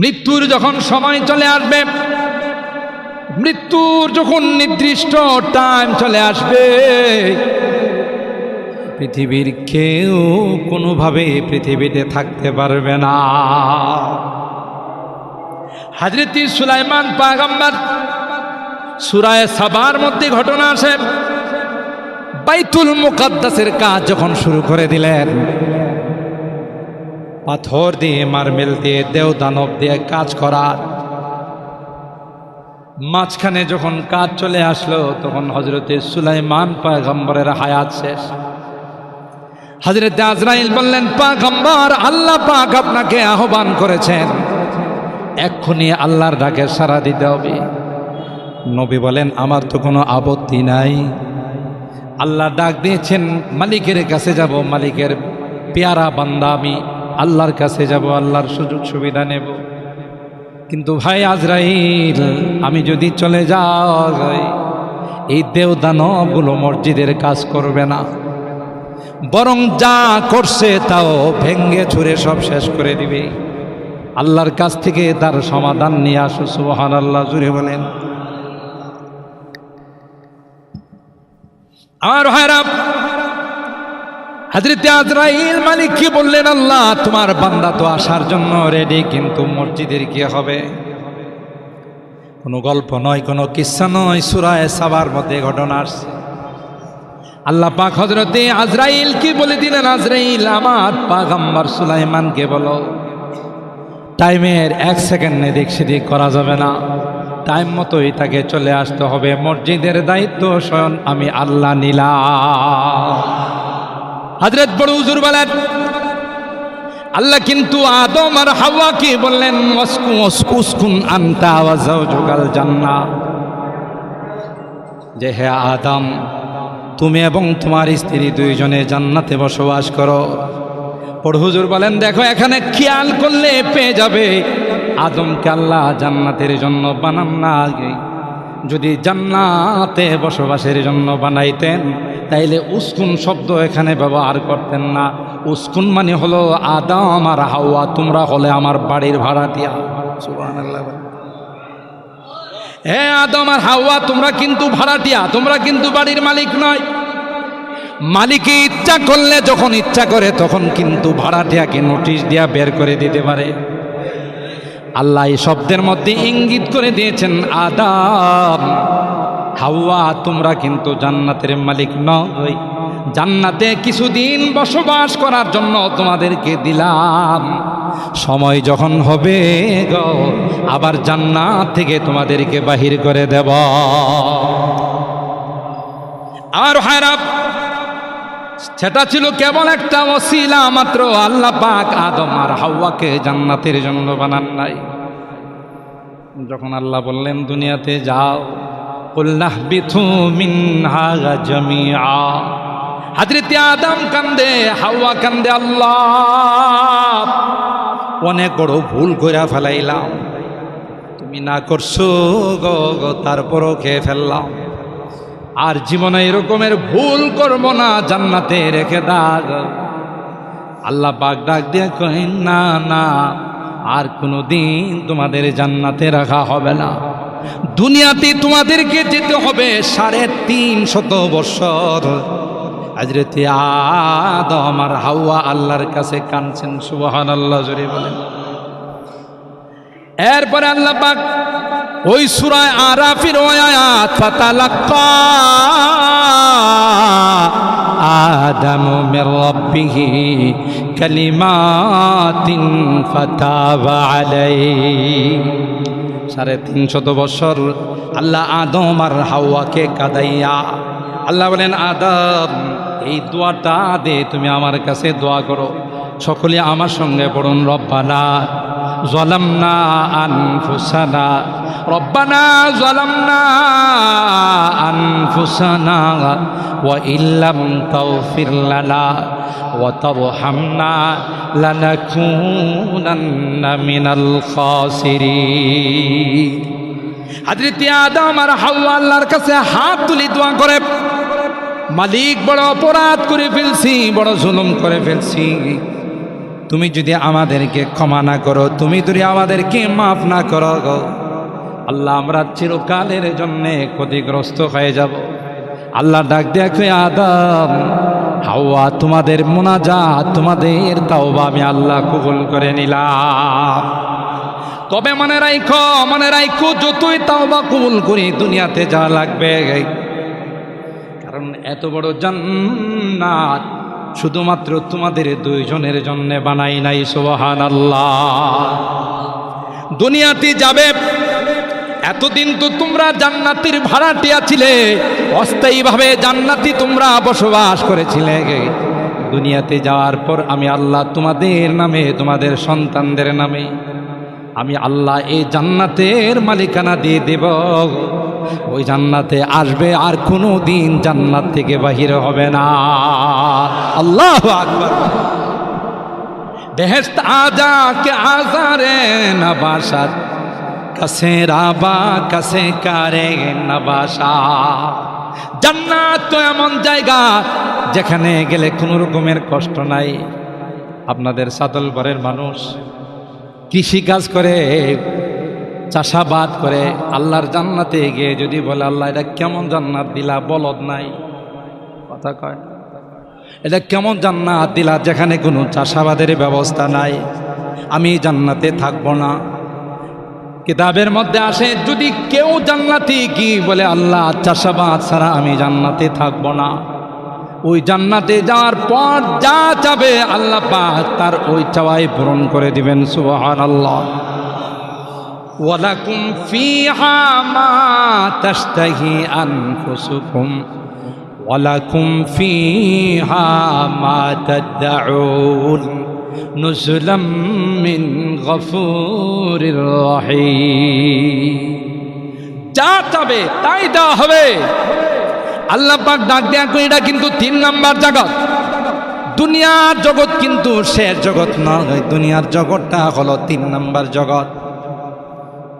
মৃত্যুর যখন সময় চলে আসবে, মৃত্যুর যখন নির্দিষ্ট টাইম চলে আসবে, পৃথিবীর কেউ কোনোভাবে পৃথিবীতে থাকতে পারবে না। হাজরতি সুলাইমান পাগাম্বার, সুরায় সাবার মধ্যে ঘটনা আসে। বাইতুল মুকাদ্দাসের কাজ যখন শুরু করে দিলেন পাথর দিয়ে মার্বেল দিয়ে, দেও দানব দিয়ে কাজ করার মাঝখানে যখন কাজ চলে আসলো, তখন হজরতে সুলাইমান পাগম্বরের হায়াত শেষ। হজরতে আজরাইল বললেন পাগম্বর আল্লাহ পাক আপনাকে আহ্বান করেছেন। এক্ষুনি আল্লাহর ডাকে সারা দিতে হবে। নবী বলেন, আমার তো কোনো আপত্তি নাই। আল্লাহ ডাক দিয়েছেন, মালিকের কাছে যাব, মালিকের পেয়ারা বান্দা আমি আল্লাহর কাছে যাব, আল্লাহর সুযোগ সুবিধা নেব। কিন্তু ভাই আজরাইল, আমি যদি চলে যাই, এই দেওদানবগুলো মসজিদের কাজ করবে না। বরং যা করছে তাও ভেঙ্গে ছুঁড়ে সব শেষ করে দিবে। আল্লাহর কাছ থেকে তার সমাধান নিয়ে আসো সুবহান আল্লাহ জুড়ে বলেন। আমার ভাইরা হাজরিতে আজরাইল মালিক কি বললেন, আল্লাহ, তোমার বান্দা তো আসার জন্য রেডি কিন্তু মসজিদের কি হবে? কোনো গল্প নয়, কোনো কিসা নয়, সুরায় সাবার মধ্যে ঘটনা আসছে। আল্লাহ পাক হজরতে আজরাইল কি বলে দিলেন, আজরাইল, আমার পাগাম্বার সুলাইমানকে বলো। টাইমের এক সেকেন্ডে দিক সেদিক করা যাবে না। টাইম মতোই তাকে চলে আসতে হবে। মসজিদের দায়িত্ব স্বয়ং আমি আল্লাহ নিলাম। হজরত বড় হুজুর বলেন, আল্লাহ কিন্তু আদম আর হাওয়া কি বললেন, ওয়াসকু উসকুন আনতা যাওজুকাল জান্নাহ যে হে আদম, তুমি এবং তোমার স্ত্রী দুইজনে জান্নাতে বসবাস করো। হুজুর বলেন, দেখো, এখানে খেয়াল করলে পেয়ে যাবে। আদমকে আল্লাহ জান্নাতের জন্য বানান না আগে। যদি জান্নাতে বসবাসের জন্য বানাইতেন, তাইলে উস্কুন শব্দ এখানে ব্যবহার করতেন না। উস্কুন মানে হলো আদম আর হাওয়া, তোমরা হলে আমার বাড়ির ভাড়াটিয়া। হে আদম আর হাওয়া, তোমরা কিন্তু ভাড়াটিয়া তোমরা কিন্তু বাড়ির মালিক নয়। মালিকে ইচ্ছা করলে, যখন ইচ্ছা করে, তখন কিন্তু ভাড়াটিয়াকে নোটিশ দিয়া বের করে দিতে পারে। আল্লাহ এই শব্দের মধ্যে ইঙ্গিত করে দিয়েছেন আদাম হাওয়া, তোমরা কিন্তু জান্নাতের মালিক নয় জান্নাতে কিছুদিন বসবাস করার জন্য তোমাদেরকে দিলাম। সময় যখন হবে গো, আবার জান্নাত থেকে তোমাদেরকে বাহির করে দেব। আর হায়রাব সেটা ছিল কেবল একটা ওসিলা মাত্র। আল্লাহ পাক আদম আর হাওয়াকে জান্নাতের জন্য বানান নাই। যখন আল্লাহ বললেন, দুনিয়াতে যাও। কুল্লাহ বিথু মিনহা জামিআ। হাজরতে আদম কান্দে, হাওয়া কান্দে, আল্লাহ, অনেক বড় ভুল করে ফেলাইলাম। তুমি না করছ গো, তারপরও খেয়ে ফেললাম। আর জীবনে এরকমের ভুল করব না, জান্নাতে রেখে দাগ আল্লাহ পাক ডাক দিয়ে কহেন, না না, আর কোনো দিন তোমাদের জান্নাতে রাখা হবে না। দুনিয়াতে তোমাদেরকে যেতে হবে সাড়ে তিন শত বৎসর আজরেতে আদম আর হাওয়া আল্লাহর কাছে কানছেন সুবহান আল্লাহ জোরে বলেন। এরপরে আল্লাহ পাক ওই সুরায় আরাফির আয়াত, ফাতালাক্কা আদম মির রাব্বিহি কালিমাতিন ফাতাবা আলাইহি। সাড়ে তিনশত বছর আল্লাহ আদম আর হাওয়াকে কাদাইয়া আল্লাহ বলেন, আদম, এই দোয়াটা দে, তুমি আমার কাছে দোয়া করো। সকলে আমার সঙ্গে পড়ুন, রব্বানা জলামনা আনফুসানা ربنا ظلمنا أنفسنا وإن لم تغفر لنا وترحمنا لنكونن من الخاسرين হাজরতি আদম আর হাওয়া আল্লাহর কাছে হাত তুলি দোয়া করে মালিক বড় অপরাধ করে ফেলছি বড় জুলুম করে ফেলছি তুমি যদি আমাদেরকে ক্ষমা না করো তুমি যদি আমাদেরকে মাফ না করো গো আল্লাহ আমরা চিরকালের জন্যে ক্ষতিগ্রস্ত হয়ে যাব। আল্লাহ ডাক দেখে আদম, হাওয়া তোমাদের মোনাজাত, তোমাদের তাওবা আমি আল্লাহ কবুল করে নিলাম। তবে মনে রাখো মনে রাখো যতই তাওবা কবুল করি, দুনিয়াতে যা লাগবে। কারণ এত বড় জান্নাত শুধুমাত্র তোমাদের দুইজনের জন্য বানাই নাই সোহান আল্লাহ দুনিয়াতে যাবে এতদিন তো তোমরা জান্নাতির ভাড়াটিয়া ছিলে অস্থায়ীভাবে জান্নাতি তোমরা বসবাস করেছিলে। দুনিয়াতে যাওয়ার পর আমি আল্লাহ তোমাদের নামে, তোমাদের সন্তানদের নামে, আমি আল্লাহ এই জান্নাতের মালিকানা দিয়ে দেব। ওই জান্নাতে আসবে আর কোনো দিন জান্নাত থেকে বাহির হবে না। আল্লাহ আকবর। বেহেস্ত আজা কে আজারে নবাসাত কাছে রাবা কাছে কারে নবাসা জান্নাত তো এমন জায়গা যেখানে গেলে কোনো রকমের কষ্ট নাই আপনাদের সাদল ঘরের মানুষ কৃষি কাজ করে চাষাবাদ করে আল্লাহর জান্নাতে গিয়ে যদি বলে আল্লাহ এটা কেমন জান্নাত দিলা? বলদ নাই। কথা কয়। এটা কেমন জান্নাত দিলা? যেখানে কোনো চাষাবাদের ব্যবস্থা নাই। আমি জান্নাতে থাকব না। কিতাবের মধ্যে আসে, যদি কেউ জান্নাতি কি? বলে, আল্লাহ, চাষাবাদ ছাড়া আমি জান্নাতে থাকব না। ওই জান্নাতে যাওয়ার পর যা চাবে আল্লাহ পাক তার ওই চাওয়াই পূরণ করে দিবেন সুবহান আল্লাহ ওয়ালাকুম ফিহা মা তাশতাহি আনফুসুকুম। নুজুলাম মিন গফুরির রহিম যা চাবে তাই দেওয়া হবে। আল্লাহ পাক ডাক দেয়া এটা কিন্তু তিন নাম্বার জগৎ। দুনিয়ার জগৎ কিন্তু শেষ জগৎ নয়, দুনিয়ার জগৎটা হলো তিন নাম্বার জগৎ।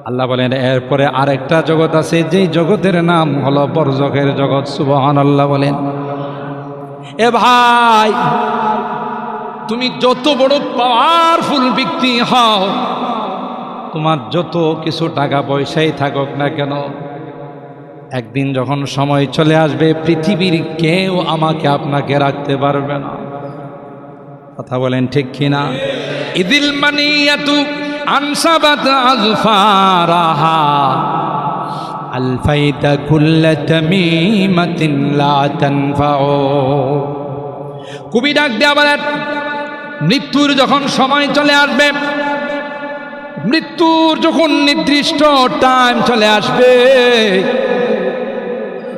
আল্লাহ বলেন, এরপরে আরেকটা জগৎ আছে, যেই জগতের নাম হলো বরজখের জগৎ সুবহান আল্লাহ বলেন। এ ভাই তুমি যত বড় পাওয়ারফুল ব্যক্তি হও, তোমার যত কিছু টাকা পয়সাই থাকুক না কেন, একদিন যখন সময় চলে আসবে, পৃথিবীর কেউ আমাকে আপনাকে রাখতে পারবে না। কথা বলেন ঠিক কিনা ইদিল মানিয়াতু আনসাবাত আজফারাহা। আলফাইতা কুল্লা তামিমাতিন লা তানফাউ। কবি ডাক দেয়া বলেন মৃত্যুর যখন সময় চলে আসবে, মৃত্যুর যখন নির্দিষ্ট টাইম চলে আসবে,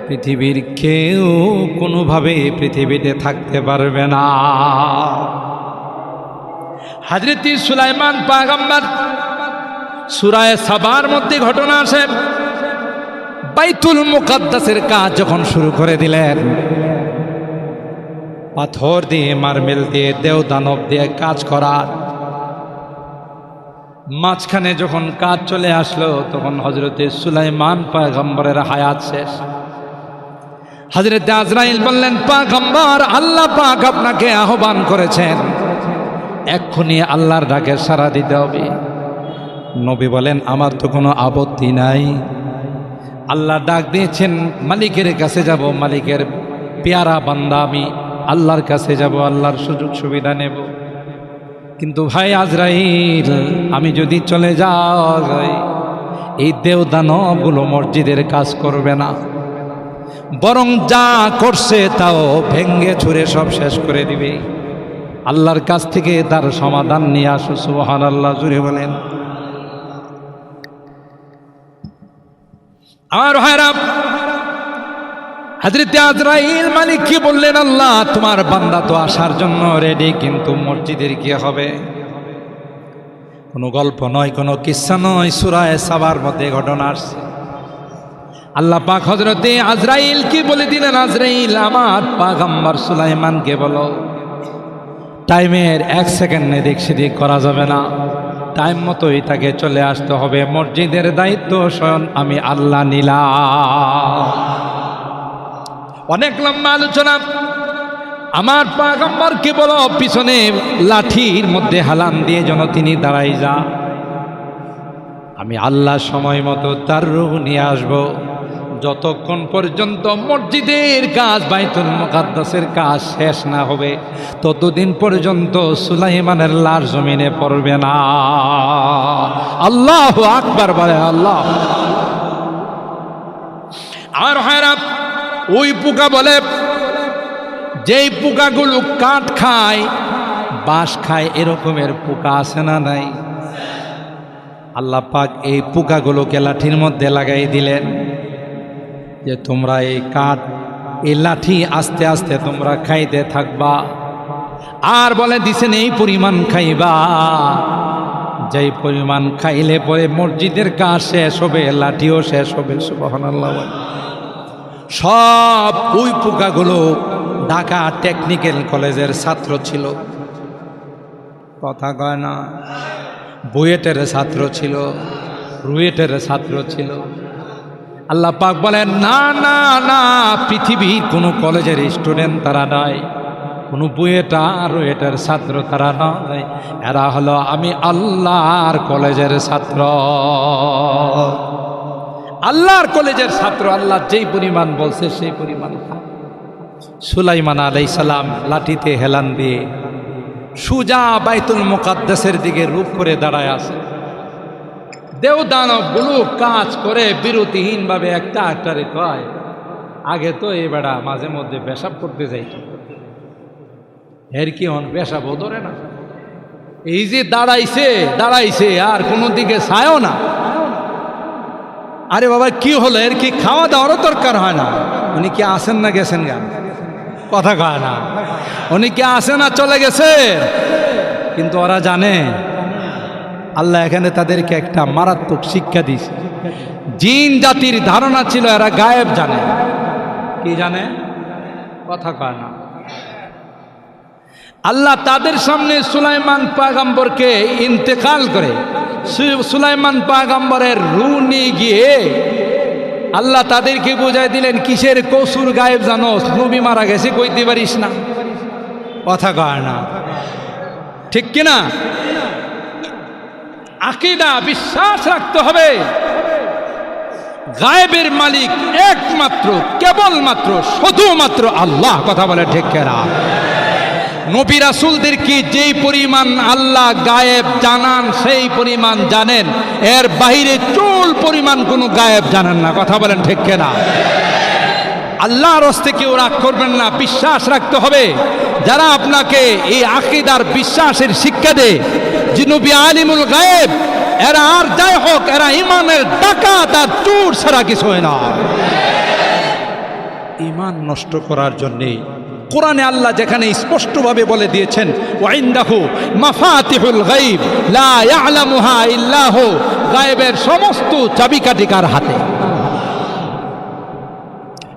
পৃথিবীর কেউ কোনোভাবে পৃথিবীতে থাকতে পারবে না। হাজরতি সুলাইমান পাগাম্বার, সুরায় সাবার মধ্যে ঘটনা আসে, বাইতুল মুকাদ্দাসের কাজ যখন শুরু করে দিলেন পাথর দিয়ে মার্বেল দিয়ে, দেও দানব দিয়ে কাজ করার মাঝখানে যখন কাজ চলে আসলো, তখন হজরতে সুলাইমান পাগম্বরের হায়াত শেষ। হজরতে আজরাইল বললেন পাগম্বর আল্লাহ পাক আপনাকে আহ্বান করেছেন। এক্ষুনি আল্লাহর ডাকে সাড়া দিতে হবে। নবী বলেন, আমার তো কোনো আপত্তি নাই। আল্লাহ ডাক দিয়েছেন, মালিকের কাছে যাব, মালিকের পেয়ারা বান্দা আমি আল্লাহর কাছে যাব, আল্লাহর সুযোগ সুবিধা নেব। কিন্তু ভাই আজরাইল, আমি যদি চলে যাই, এই দেওদানবগুলো মসজিদের কাজ করবে না। বরং যা করছে তাও ভেঙ্গে ছুঁড়ে সব শেষ করে দিবে। আল্লাহর কাছ থেকে তার সমাধান নিয়ে আসো সুবহান আল্লাহ জুড়ে বলেন। আমার ভাইরা হাজরতে আজরাইল মালিক কি বললেন, আল্লাহ, তোমার বান্দা তো আসার জন্য রেডি কিন্তু মসজিদের কি হবে? কোনো গল্প নয়, কোনো কিসা নয়, সুরায় সাবার মধ্যে ঘটনা আসছে। আল্লাহ পাক হজরতে আজরাইল কি বলে দিলেন, আজরাইল, আমার পাগাম্বার সুলাইমানকে বলো। টাইমের এক সেকেন্ডে দিক সেদিক করা যাবে না। টাইম মতোই তাকে চলে আসতে হবে। মসজিদের দায়িত্ব স্বয়ং আমি আল্লাহ নিলাম। অনেক লম্বা আলোচনা। আমার পাগম্বরকে বলো পিছনে লাঠির মধ্যে হালান দিয়ে যেন তিনি দাঁড়াই যা। আমি আল্লাহ সময় মতো তার রূহ নিয়ে আসব। যতক্ষণ পর্যন্ত মসজিদের কাজ, বাইতুল মুকাদ্দাসের কাজ শেষ না হবে, ততদিন পর্যন্ত সুলাইমানের লাশ জমিনে পড়বে না। আল্লাহ আকবার বলে আল্লাহ। আর হয়রাত ওই পোকা বলে, যেই পোকাগুলো কাঠ খায়, বাঁশ খায়, এরকমের পোকা আছে না নাই? আল্লাহ পাক এই পোকাগুলোকে লাঠির মধ্যে লাগাই দিলেন যে তোমরা এই কাঠ, এই লাঠি আস্তে আস্তে তোমরা খাইতে থাকবা। আর বলে দিছেন এই পরিমাণ খাইবা। যেই পরিমাণ খাইলে পরে মসজিদের কাজ শেষ হবে, লাঠিও শেষ হবে। সুবহানাল্লাহ। সব ওই পোকাগুলো ঢাকা টেকনিক্যাল কলেজের ছাত্র ছিল। কথা কয় না? বুয়েটের ছাত্র ছিল, রুয়েটের ছাত্র ছিল। আল্লাহ পাক বলেন, না না না, পৃথিবীর কোনো কলেজের স্টুডেন্ট তারা নয় কোনো বুয়েটা রুয়েটের ছাত্র তারা নয় এরা হলো আমি আল্লাহর কলেজের ছাত্র। আল্লাহর কলেজের ছাত্র, আল্লাহ যেই পরিমাণ বলছে সেই পরিমাণ। সুলাইমান আলাই সালাম লাঠিতে হেলান দিয়ে সুজা বাইতুল মোকাদ্দাসের দিকে রূপ করে দাঁড়ায় আছে। দেও দানবগুলো কাজ করে বিরতিহীনভাবে একটা একটারে কয়, আগে তো এই বেড়া মাঝে মধ্যে পেশাব করতে যাই এর কি হন পেশাব? ধরে না। এই যে দাঁড়াইছে দাঁড়াইছে, আর কোনো দিকে ছায়ও না। আরে বাবা, কি হলো? এর কি খাওয়া দাওয়ারও দরকার হয় না? উনি কি আসেন না গেছেন গান কথা কয় না। উনি কি আসে না চলে গেছে? কিন্তু ওরা জানে, আল্লাহ এখানে তাদেরকে একটা মারাত্মক শিক্ষা দিছে জিন জাতির ধারণা ছিল, এরা গায়েব জানে। কি জানে? কথা কয় না। আল্লাহ তাদের সামনে সুলাইমান পাগাম্বরকে ইন্তেকাল করে সুলাইমান পাগাম্বরের রু নিয়ে গিয়ে আল্লাহ তাদেরকে বোঝাই দিলেন, কিসের কসুর গায়েব জানো? নবী মারা গেছে, কইতে পারিস না। কথা কয় না। ঠিক কিনা? আকিদা, বিশ্বাস রাখতে হবে। গায়েবের মালিক একমাত্র, কেবলমাত্র, শুধুমাত্র আল্লাহ, কথা বলে ঠিক কেনা? নবী রাসুলদেরকে যেই পরিমাণ আল্লাহ গায়েব জানান, সেই পরিমাণ জানেন? এর বাইরে চুল পরিমাণ কোনো গায়েব জানেন না। কথা বলেন ঠিক কেনা? আল্লাহর হস্তে কেউ রাগ করবেন না, বিশ্বাস রাখতে হবে। যারা আপনাকে এই আকিদার বিশ্বাসের শিক্ষা দেয়, যে নবী আলিমুল গায়েব, এরা আর যাই হোক, এরা ইমানের ডাকাত তার চোর ছাড়া কিছু হয় না ইমান নষ্ট করার জন্যে কোরআনে আল্লাহ যেখানে স্পষ্টভাবে বলে দিয়েছেন, ওয়াইন্দাহু মাফাতিহুল গাইব লা ইয়ালামুহা ইল্লাহু গায়েবের সমস্ত চাবিকাঠি কার হাতে।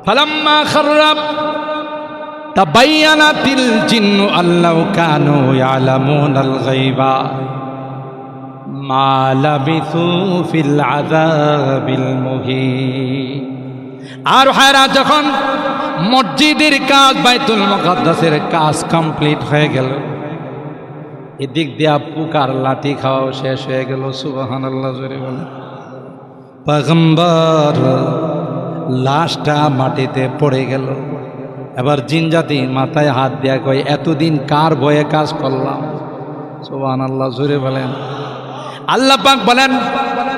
ফালাম্মা খাররাব তাবায়ানাতিল জিন্নু আল্লাহু কানু ইয়ালামুনাল গায়বা, মা লাবিথু ফিল আযাবিল মুহিন। আর হায়রা যখন মসজিদের কাজ বাইতুল মুকাদ্দাসের কাজ কমপ্লিট হয়ে গেল, এদিক দিয়া পুকার লাঠি খাওয়াও শেষ হয়ে গেল সুবাহান আল্লাহ জোরে বলে পয়গম্বর লাশটা মাটিতে পড়ে গেল। এবার জিনজাতি মাথায় হাত দেয়া কয়, এতদিন কার ভয়ে কাজ করলাম? সুবাহান আল্লাহ জোরে বলেন। আল্লাহ পাক বলেন,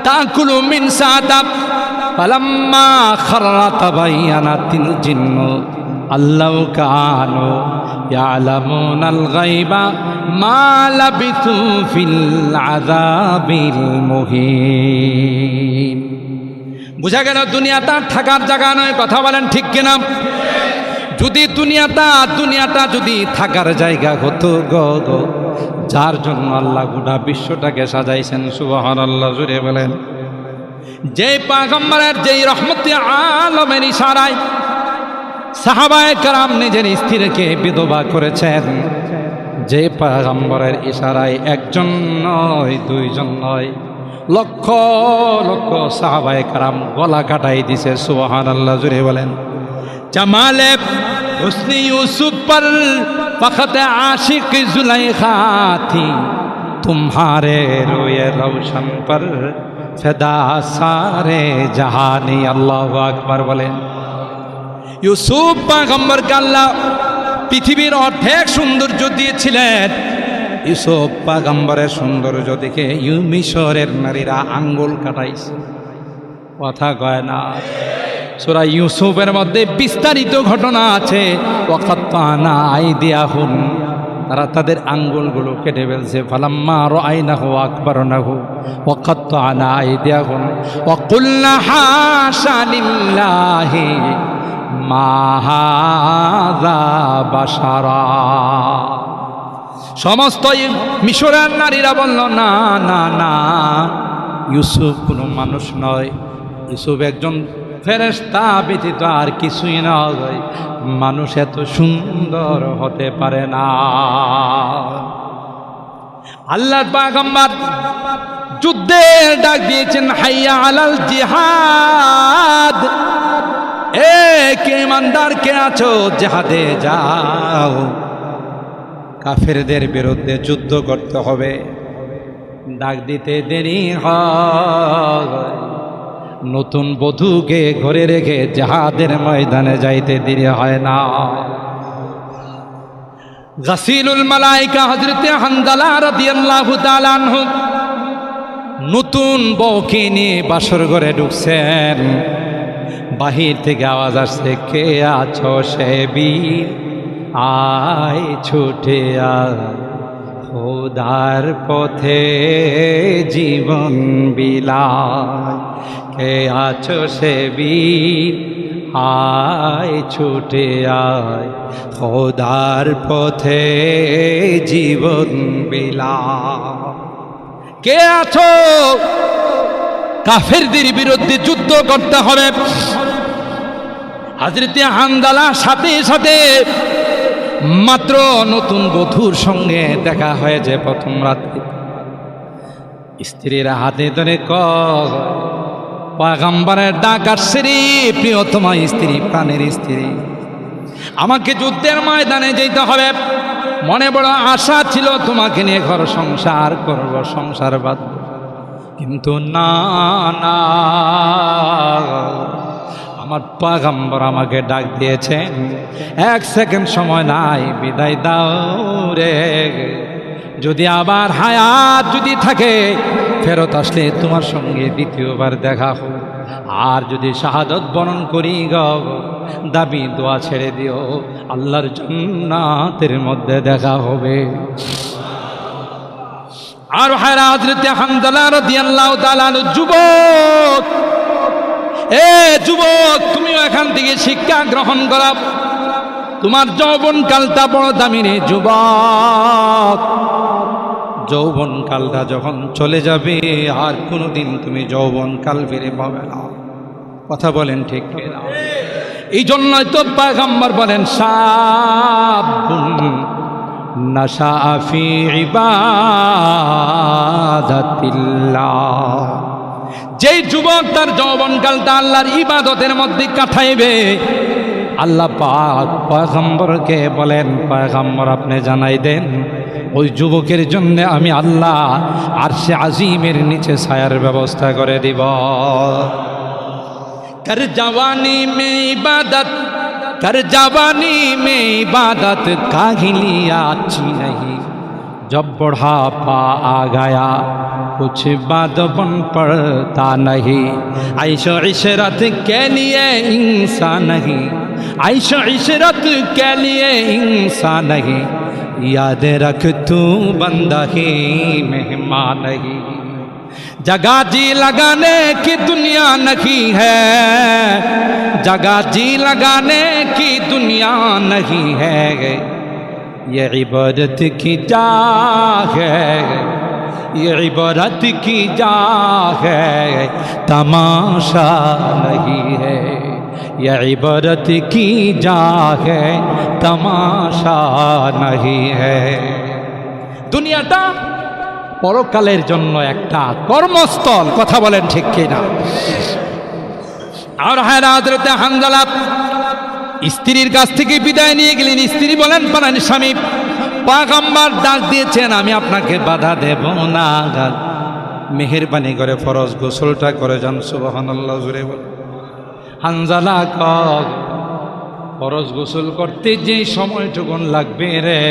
তাকুলু মিন সাদাব। ফালাম্মা খাররা তাবায়ানাতিল জিন্নু, আল্লাহ কানু ইয়ালামুনাল গায়বা মা লাবিথু ফিল আযাবিল মুহিন। বুঝা গেল দুনিয়াটা থাকার জায়গা নয়, কথা বলেন ঠিক কিনা? যদি দুনিয়াটা দুনিয়াটা যদি থাকার জায়গা হতো গো গো, যার জন্য আল্লাহ গোটা বিশ্বটাকে সাজাইছেন সুবহান আল্লাহ জুড়ে বলেন। যে পাগম্বরের যে রহমতি আলমের ইশারায় সাহাবায় কারাম নিজের স্ত্রীকে বিধবা করেছেন। যে পাগম্বরের ইশারায় একজন নয়, দুইজন নয়, লক্ষ লক্ষ সাহাবায় কারাম গলা কাটাই দিছে সুবাহান আল্লাহ জুড়ে বলেন। জামালে হুসনি ইউসুফ পর আশিক জুলাই খাতি তুমারে রোয়ে রৌশন পর ফেদা সারে জাহানি, আল্লাহ আকবার বলেন। ইউসুফ পাগম্বরকে আল্লাহ পৃথিবীর অর্ধেক সৌন্দর্য দিয়েছিলেন। ইউসুফ পাগম্বরের সৌন্দর্য দেখে ইউ মিশরের নারীরা আঙ্গুল কাটাইছে। কথা কয় না। সোরা ইউসুফের মধ্যে বিস্তারিত ঘটনা আছে। ওয়াকাত্তানা আইদিয়াহুন তারা তাদের আঙ্গুলগুলো কেটে ফেলছে। ফালাম্মা রাআইনাহু আকবারনাহু ওয়াকাত্তানা আইদিয়াহুন ওয়া কুলনা হাশা লিল্লাহি মা হাযা বাশারা। সমস্ত মিশরের নারীরা বলল, না না না, ইউসুফ কোনো মানুষ নয়। ইউসুফ একজন ফেরেস্তা ব্যতীত আর কিছুই না নয় মানুষ এত সুন্দর হতে পারে না। আল্লাহ পাগম্বর যুদ্ধের ডাক দিয়েছেন, হাইয়া আলাল জিহাদ। এ কে ইমানদার, কে আছো? জেহাদে যাও। কাফেরদের বিরুদ্ধে যুদ্ধ করতে হবে। ডাক দিতে দেরি হয়। নতুন বধূকে ঘরে রেখে জাহাদের ময়দানে যাইতে দেরি হয় না। গাসিলুল মালাইকা হজরতে হানজালা রাদিয়াল্লাহু তাআলা আনহু নতুন বউকে নিয়ে বাসর ঘরে ঢুকছেন। বাহির থেকে আওয়াজ আসছে, কে আছো সে বীর? আয় ছুটে খোদার পথে জীবন বিলায়। কে আছো সে বীর। আয়, ছুটে আয়। খোদার পথে জীবন বিলায় কে আছো? কাফেরদের বিরুদ্ধে যুদ্ধ করতে হবে। হাজরতে হান্দালা সাথে সাথে মাত্র নতুন বধুর সঙ্গে দেখা হয়েছে প্রথম রাতে স্ত্রীর হাতে ধরে পাগাম্বারের ডাক আসছে রে, প্রিয়তমা স্ত্রী, প্রাণের স্ত্রী। আমাকে যুদ্ধের ময়দানে যেতে হবে। মনে বড় আশা ছিল তোমাকে নিয়ে ঘর সংসার করব, সংসার বাঁধব। কিন্তু না না। আমার পাগাম্বর আমাকে ডাক দিয়েছেন, এক সেকেন্ড সময় নাই, বিদায় দাও রে। যদি আবার হায়াত যদি থাকে, ফেরত আসলে তোমার সঙ্গে দ্বিতীয়বার দেখা হোক আর যদি শাহাদত বরণ করি গ, দাবি দোয়া ছেড়ে দিও, আল্লাহর জন্নাতের মধ্যে দেখা হবে। আর হায়রা হজরতে হামদালা রাদিয়াল্লাহু তাআলা যুবক, এ যুবক, তুমিও এখান থেকে শিক্ষা গ্রহণ করা তোমার যৌবন কালটা বড় দামি রে যুবক। যৌবন কালটা যখন চলে যাবে, আর কোনোদিন তুমি যৌবন কাল ফিরে পাবে না। কথা বলেন ঠিক এই জন্যই তো পাগাম্বার বলেন, সাবুন নাশা ফি ইবাদাতিল্লাহ। যেই যুবক তার যৌবনকালটা আল্লাহর ইবাদতের মধ্যে কাটাইবে আল্লাহ পাক পয়গম্বরকে বলেন, পয়গম্বর, আপনি জানাই দেন, ওই যুবকের জন্য আমি আল্লাহ আর সে আজিমের নিচে ছায়ার ব্যবস্থা করে দিব। কর জওয়ানি মে ইবাদত, কর জওয়ানি মে ইবাদত কাহিলিয়া আছি নহি जब बुढ़ापा आ गया, कुछ बात बन पड़ता नहीं। ऐशो इशरत के लिए इंसान नहीं, ऐशो इशरत के लिए इंसान नहीं। याद रख तू बंदा ही मेहमान नहीं। जगह जी लगाने की दुनिया नहीं है, जगह जी लगाने की दुनिया नहीं है। یہ عبادت کی جا ہے یہ عبادت کی جا ہے تماشا نہیں ہے یہ عبادت کی جا ہے تماشا نہیں ہے দুনিয়াটা পরকালের জন্য একটা কর্মস্থল কথা বলেন ঠিক কিনা আর হ্যাঁ হানজালাত স্ত্রীর কাছ থেকে বিদায় নিয়ে গেলেন। স্ত্রী বলেন পারেন স্বামী, পাগাম্বার ডাক দিয়েছেন, আমি আপনাকে বাধা দেব না। মেহেরবানি করে ফরজ গোসলটা করে যান সুবাহান্লাহ জুড়ে বল হানজালা, কর। ফরজ গোসল করতে যে সময়টুকুন লাগবে রে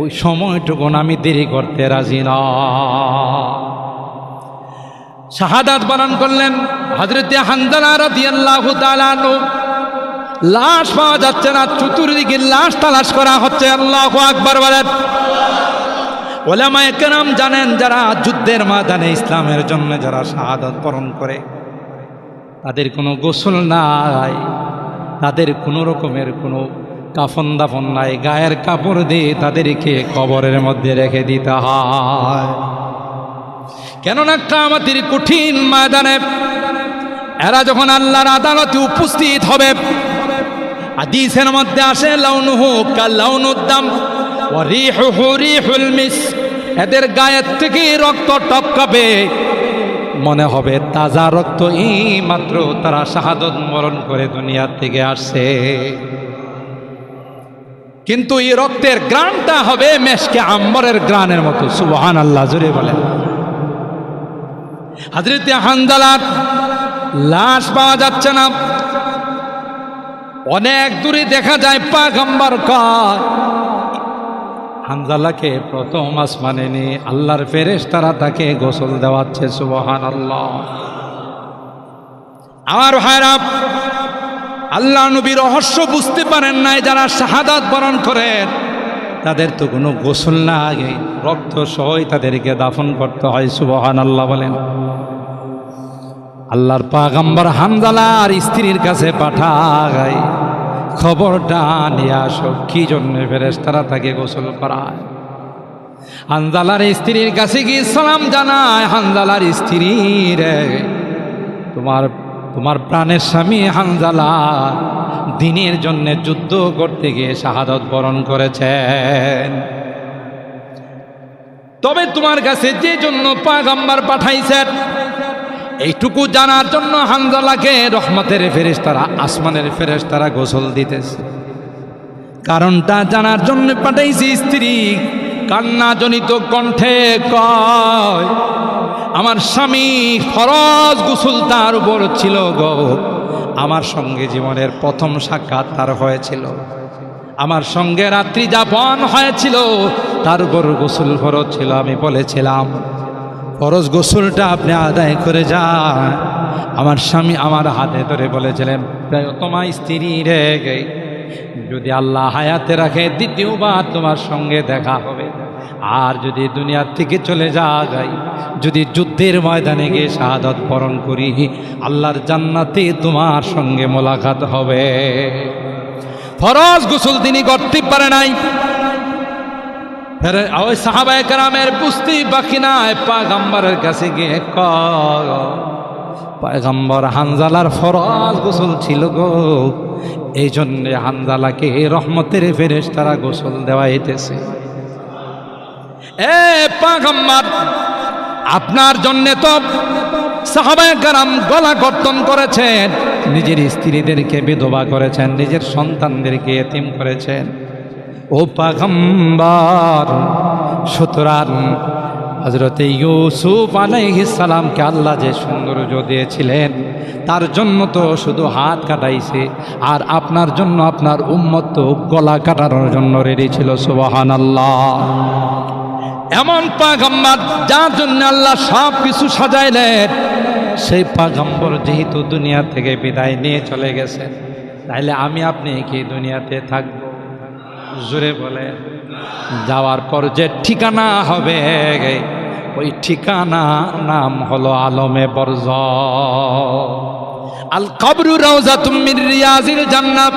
ওই সময়টুকুন আমি দেরি করতে রাজি না। শাহাদাত বানান করলেন হজরতে হানজালা রাদিয়াল্লাহু তাআলা লাশ পাওয়া যাচ্ছে না, চতুর্দিকে লাশ তালাশ করা হচ্ছে, আল্লাহ আকবর বলেন। ওলামায়ে কেরাম জানেন যারা যুদ্ধের ময়দানে ইসলামের জন্য যারা শাহাদাত বরণ করে, তাদের কোনো গোসল নাই, তাদের কোনো রকমের কোনো কাফন দাফন নাই, গায়ের কাপড় দিয়ে তাদেরকে কবরের মধ্যে রেখে দিতে হয়। কেননা আমাদের কঠিন ময়দানে এরা যখন আল্লাহর আদালতে উপস্থিত হবে হাদিসের মধ্যে আসে, লাউনুহু কালাউনুদ্দাম ওয়া রিহুহু রিহুল মিস। এদের গায়ের থেকে রক্ত টপকাবে। মনে হবে তাজা রক্ত এই মাত্র তারা শাহাদত মরণ করে দুনিয়ার থেকে আসছে। কিন্তু এই রক্তের গ্রানটা হবে মেশকে আম্বরের গ্রানের মতো সুবহান আল্লাহ জুড়ে বলেন। হাজরতে হানজালার লাশ পাওয়া যাচ্ছে না। অনেক দূরে দেখা যায় পাগম্বর কর। হানজালাকে প্রথম আসমানে নিয়ে আল্লাহর ফেরেশ তারা তাকে গোসল দেওয়াচ্ছে সুবহান আল্লাহ আমার ভাইরা, আল্লাহ নবী রহস্য বুঝতে পারেন নাই যারা শাহাদাত বরণ করেন। তাদের তো কোনো গোসল না আগে রক্ত সহই তাদেরকে দাফন করতে হয় সুবহান আল্লাহ বলেন। আল্লাহর পাগাম্বার হামদালার স্ত্রীর কাছে পাঠায় খবরটা নিয়ে আসো, কি জন্য ফেরেস তারা তাকে গোসল করায়? হানজালার স্ত্রীর কাছে গিয়ে সালাম জানায় হানজালার স্ত্রী রে, তোমার তোমার প্রাণের স্বামী হানজালা দিনের জন্য যুদ্ধ করতে গিয়ে শাহাদত বরণ করেছেন। তবে তোমার কাছে যে জন্য পাগাম্বার পাঠাইছেন এইটুকু জানার জন্য হানজালাকে রহমতের ফেরেশতারা, আসমানের ফেরেশতারা গোসল দিতেছে। কারণটা জানার জন্য পাঠাইছি স্ত্রী, কান্নাজনিত কণ্ঠে কয়, আমার স্বামী ফরজ গোসল তার উপর ছিল গো। আমার সঙ্গে জীবনের প্রথম সাক্ষাৎ তার হয়েছিল। আমার সঙ্গে রাত্রি যাপন হয়েছিল, তার উপর গোসল ফরজ ছিল আমি বলেছিলাম। ফরজ গোসলটা আপনি আদায় করে যান। আমার স্বামী আমার হাতে ধরে বলেছিলেন তোমার স্ত্রী রে যদি আল্লাহ হায়াতে রাখে, দ্বিতীয়বার তোমার সঙ্গে দেখা হবে। আর যদি দুনিয়ার থেকে চলে যাই, যদি যুদ্ধের ময়দানে গিয়ে শাহাদত বরণ করি, আল্লাহর জান্নাতে তোমার সঙ্গে মোলাকাত হবে। ফরজ গোসল তিনি করতে পারে নাই। ওই সাহাবায় কারামের বুঝতেই বাকি নাই পাগাম্বারের কাছে গিয়ে পায়গাম্বর হানজালার ফরজ গোসল ছিল গো। এই জন্যে হানজালাকে রহমতের ফেরেস তারা গোসল দেওয়াইতেছে। এ পাগাম্বার আপনার জন্যে তো সাহাবায় কারাম গলা কর্তন করেছেন, নিজের স্ত্রীদেরকে বিধবা করেছেন, নিজের সন্তানদেরকে এতিম করেছেন। ও পাগম্বার, সুতরাং হজরতে ইউসুফ সালামকে আল্লাহ যে সৌন্দর্য দিয়েছিলেন, তার জন্য তো শুধু হাত কাটাইছে, আর আপনার জন্য আপনার উম্মত তো গলা কাটানোর জন্য রেডি ছিল সুবাহান আল্লাহ এমন পাগম্বার যার জন্য আল্লাহ সব কিছু সাজাইলেন, সেই পাগম্বর যেহেতু দুনিয়া থেকে বিদায় নিয়ে চলে গেছেন তাইলে আমি আপনি কি দুনিয়াতে থাকব? জোরে বলে, যাওয়ার পর যে ঠিকানা হবে ওই ঠিকানা নাম হলো আলমে বরজ আল কবরু রাউজা তুমিন রিয়াজিল জান্নাত,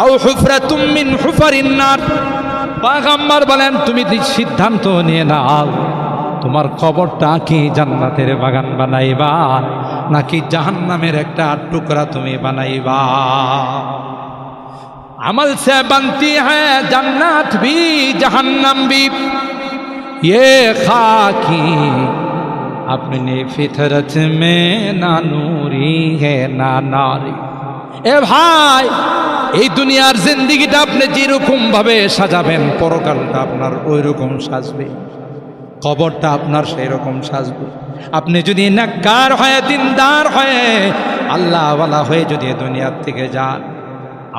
আও হুফরা তুমিন হুফারিন নার। পাগাম্বার বলেন, তুমি সিদ্ধান্ত নিয়ে নাও, তোমার খবরটা কি জান্নাতের বাগান বানাইবা, নাকি জাহান্নামের একটা টুকরা তুমি বানাইবা? अमल से बनती है जन्नत भी जहन्नम भी ये खाकी अपने फितरत में ना नूरी है ना नारी এ ভাই এই দুনিয়ার জিন্দিগিটা আপনি যেরকম ভাবে সাজাবেন পরকালটা আপনার ওই রকম সাজবে কবরটা আপনার সেই রকম সাজবে আপনি যদি নাক্কার হয়ে দিনদার হয়ে আল্লাহওয়ালা হয়ে যদি এ দুনিয়ার থেকে যান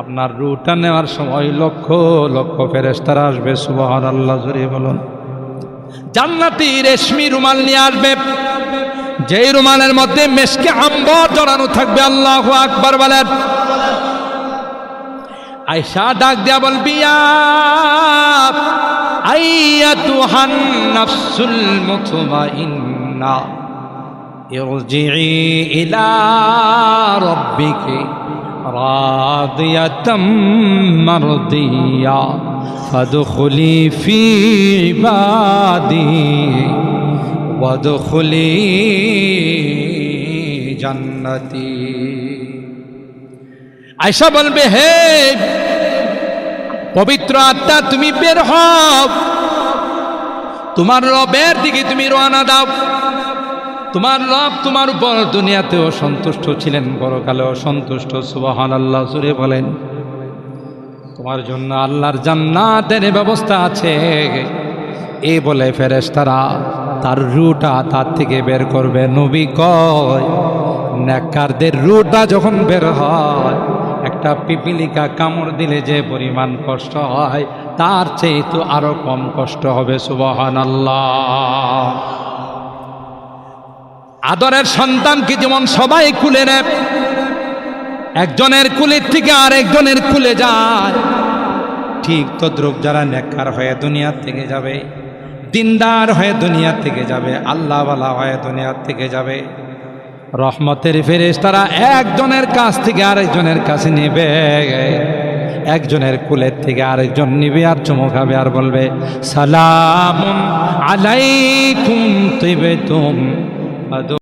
আপনার রুটা নেওয়ার সময় লক্ষ লক্ষ ফেরেস্তারা আসবে সুবাহর আল্লাহ জুড়ে বলুন। জান্নাতি রেশমি রুমাল নিয়ে আসবে। যেই রুমালের মধ্যে মেসকে আম্বর জড়ানো থাকবে, আল্লাহ আকবর বলেন। আইসা ডাক দিয়া বলবি আইয়া তুহান নাফসুল মুতমাইন্না ইরজিই ইলা রাব্বিকি راضية مرضية فادخلي في عبادي وادخلي جنتي আয়সা বলবে হে পবিত্র আত্মা তুমি বের হও তোমার রবের দিকে তুমি রওনা দাও তোমার রব তোমার উপর দুনিয়াতেও সন্তুষ্ট ছিলেন বড়কালেও সন্তুষ্ট সুবহান আল্লাহ সুরে বলেন। তোমার জন্য আল্লাহর জান্নাতের ব্যবস্থা আছে। এ বলে ফেরেশতারা, তার রুটা তার থেকে বের করবে। নবী কয় নেকারদের রুটা যখন বের হয়, একটা পিপিলিকা কামড় দিলে যে পরিমাণ কষ্ট হয়, তার চেয়ে তো আরও কম কষ্ট হবে সুবহান আল্লাহ আদরের সন্তানকে যেমন সবাই কুলে নেয়? একজনের কুলের থেকে আর একজনের কুলে যায়। ঠিক তদ্রুপ যারা নেককার হয়ে দুনিয়ার থেকে যাবে, দিনদার হয়ে দুনিয়ার থেকে যাবে, আল্লাহওয়ালা হয়ে দুনিয়ার থেকে যাবে, রহমতের ফেরেশ তারা একজনের কাছ থেকে আরেকজনের কাছে নেবে। একজনের কুলের থেকে আরেকজন নিবে আর চমকাবে আর বলবে সালাম আলাইকুম তুইবে তুম